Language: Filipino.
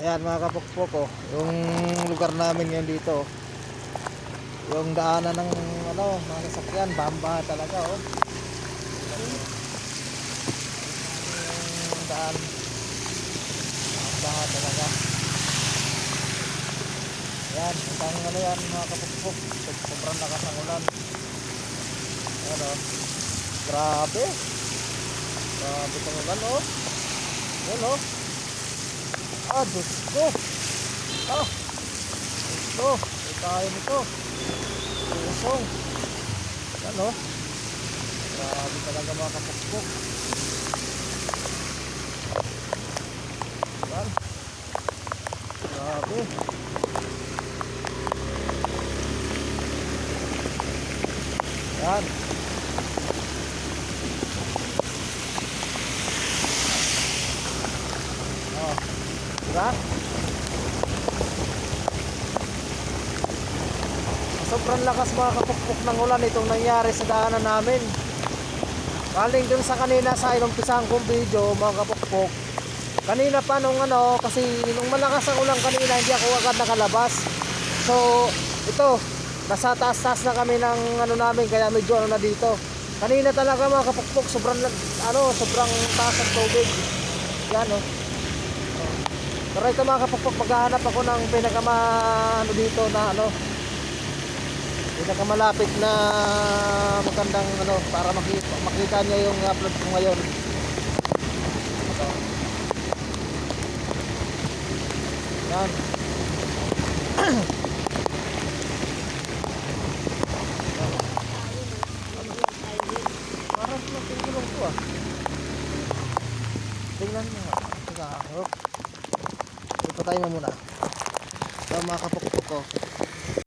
Ayan mga kapukpok oh, yung lugar namin ngayon dito. Yung daanan ng ano, mga sasakyan, bamba talaga oh. Yung daan. Bamba talaga. Ayan, hanggang ano yan mga kapukpok. Sob- Sobrang lakas ng ulan. Ayan oh. Grabe. Grabe itong ulan oh. Ayan oh. Ah, Diyos ko. Ah. Ito. Ito tayo nito. Pusong. Yan o. Grabe talaga mga kapukpok. Yan. Grabe. Yan. Oh. Diba? Sobrang lakas mga kapukpok ng ulan itong nangyari sa daanan namin. Galing dun sa kanina sa inumpisahan kong video mga kapukpok. Kanina pa nung ano, kasi nung malakas ang ulan kanina hindi ako agad nakalabas. So, ito, nasa taas-taas na kami ng ano namin kaya medyo ano na dito. Kanina talaga mga kapukpok, sobrang ano, sobrang taas ang tubig. Yan oh. Pero ito mga kapukpok, maghahanap ako ng pinakama ano dito na ano pinakamalapit na magandang ano para makita, makita niyo yung upload ko ngayon. Ito. Yan. Parang pinagulong ko ah. Tingnan mo nga. Teka, oh. Ipatay mo muna. Ito mga kapukpok ko.